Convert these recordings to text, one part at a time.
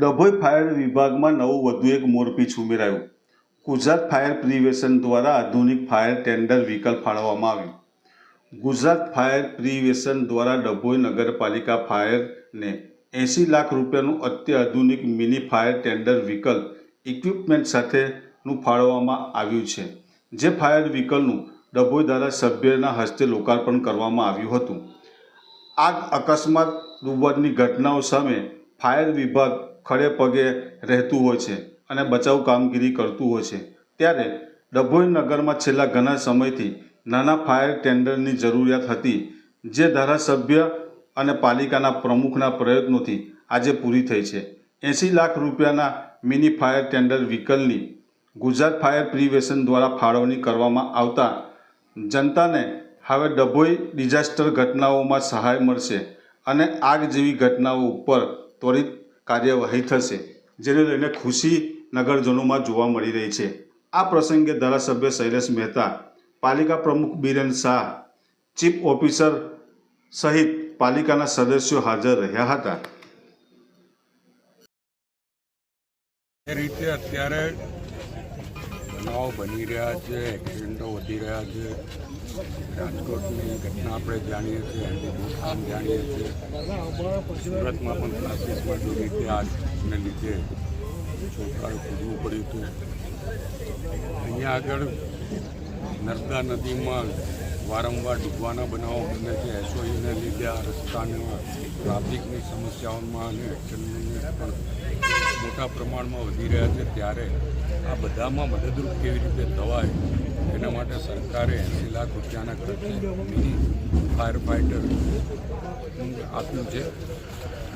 Dabhoi fire વિભાગમાં નવું વધુ એક મોરપીછ ઉમેરાયું. ગુજરાત ફાયર પ્રિવેશન દ્વારા આધુનિક ફાયર ટેન્ડર વ્હીકલ ફાળવવામાં આવ્યું. ગુજરાત ફાયર પ્રિવેશન દ્વારા ડભોઈ નગરપાલિકા ફાયરને એંસી લાખ રૂપિયાનું અત્યાધુનિક mini fire tender vehicle equipment સાથેનું ફાળવવામાં આવ્યું છે, જે ફાયર વ્હીકલનું ડભોઈ ધારાસભ્યના હસ્તે લોકાર્પણ કરવામાં આવ્યું હતું. આગ અકસ્માત ડૂબવાની ઘટનાઓ સામે ફાયર વિભાગ ખડે પગે રહેતું હોય છે અને બચાવ કામગીરી કરતું હોય છે. ત્યારે ડભોઈ નગરમાં છેલ્લા ઘણા સમયથી નાના ફાયર ટેન્ડરની જરૂરિયાત હતી, જે ધારાસભ્ય અને પાલિકાના પ્રમુખના પ્રયત્નોથી આજે પૂરી થઈ છે. એંસી લાખ રૂપિયાના મિની ફાયર ટેન્ડર વ્હીકલની ગુજરાત ફાયર પ્રિવેશન દ્વારા ફાળવણી કરવામાં આવતા જનતાને હવે ડભોઈ ડિઝાસ્ટર ઘટનાઓમાં સહાય મળશે અને આગ જેવી ઘટનાઓ ઉપર ત્વરિત કાર્યવાહી થશે, જેને લઈને ખુશી નગરજનોમાં જોવા મળી રહી છે. આ પ્રસંગે ધારાસભ્ય શૈલેષ મહેતા, પાલિકા પ્રમુખ બિરેન શાહ, ચીફ ઓફિસર સહિત પાલિકાના સદસ્યો હાજર રહ્યા હતા. એ રીતે અત્યારે બનાવો બની રહ્યા છે એક્સિડન્ટો વધી રહ્યા છે. રાજકોટની ઘટના આપણે જાણીએ છીએ એન્ટીબોટમાં જાણીએ છીએ. સુરતમાં પણ ક્લાસીસમાં જે રીતે આજને લીધે છોકરાએ કૂદવું પડ્યું હતું. અહીંયા આગળ નર્મદા નદીમાં વારંવાર ડૂબવાના બનાવો બને છે. એસઓઈને લીધે આ રસ્તાના ટ્રાફિકની સમસ્યાઓમાં અને એક્સિડન્ટની પણ મોટા પ્રમાણમાં વધી રહ્યા છે. ત્યારે આ બધામાં મદદરૂપ કેવી રીતે થવાય એના માટે સરકારે એંસી લાખ રૂપિયાના ખર્ચે મિની ફાયર ફાઇટર આપ્યું છે.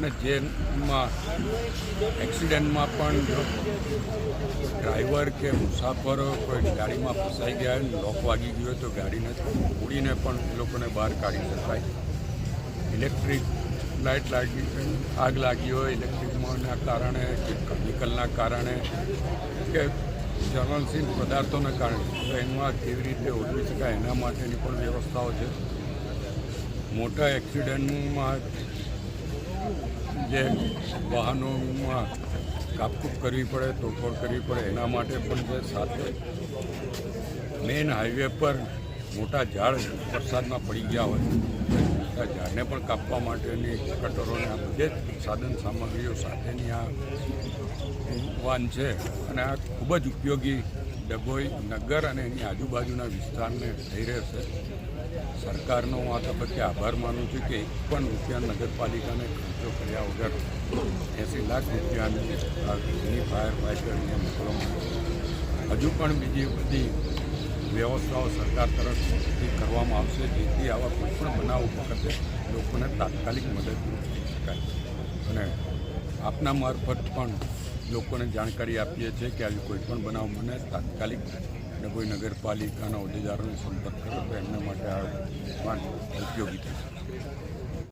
અને જેમાં એક્સિડન્ટમાં પણ જો ડ્રાઈવર કે મુસાફરો કોઈ ગાડીમાં ફસાઈ ગયા લોક વાગી ગયો તો ગાડીને ઉડીને પણ એ લોકોને બહાર કાઢી શકાય. ઇલેક્ટ્રિક લાઇટ લાગી, આગ લાગી હોય ઇલેક્ટ્રિકના કારણે કે કેમિકલના કારણે કે જ્વલનશીલ પદાર્થોના કારણે, તો કેવી રીતે ઓળખી શકાય એના માટેની પણ વ્યવસ્થાઓ છે. મોટા એક્સિડન્ટમાં જે વાહનોમાં કાપકૂપ કરવી પડે, તોડફોડ કરવી પડે, એના માટે પણ છે સાથે મેઇન હાઈવે પર મોટા ઝાડ વરસાદમાં પડી ગયા હોય, મોટા ઝાડને પણ કાપવા માટેની કટરોને આ બધે જ સાધન સામગ્રીઓ સાથેની આ વાન છે અને આ ખૂબ જ ઉપયોગી ડભોઈ નગર અને એની આજુબાજુના વિસ્તારને થઈ રહેશે. સરકારનો હું આ તબક્કે આભાર માનું છું કે એક પણ રૂપિયા નગરપાલિકાને ખર્ચો કર્યા વગર એંસી લાખ રૂપિયાની આ ફાયર ફાઇટરને મોકલવામાં. હજુ પણ બીજી બધી વ્યવસ્થાઓ સરકાર તરફથી કરવામાં આવશે, જેથી આવા કોઈ પણ બનાવ વખતે લોકોને તાત્કાલિક મદદરૂપ થઈ શકાય અને આપના મારફત પણ લોકોને જાણકારી આપીએ છીએ કે આવી કોઈ પણ બનાવ મને તાત્કાલિક ડભોઈ નગરપાલિકાના હોદ્દેદારોને સંપર્ક કરો તો એમના માટે આ વાન ઉપયોગી થશે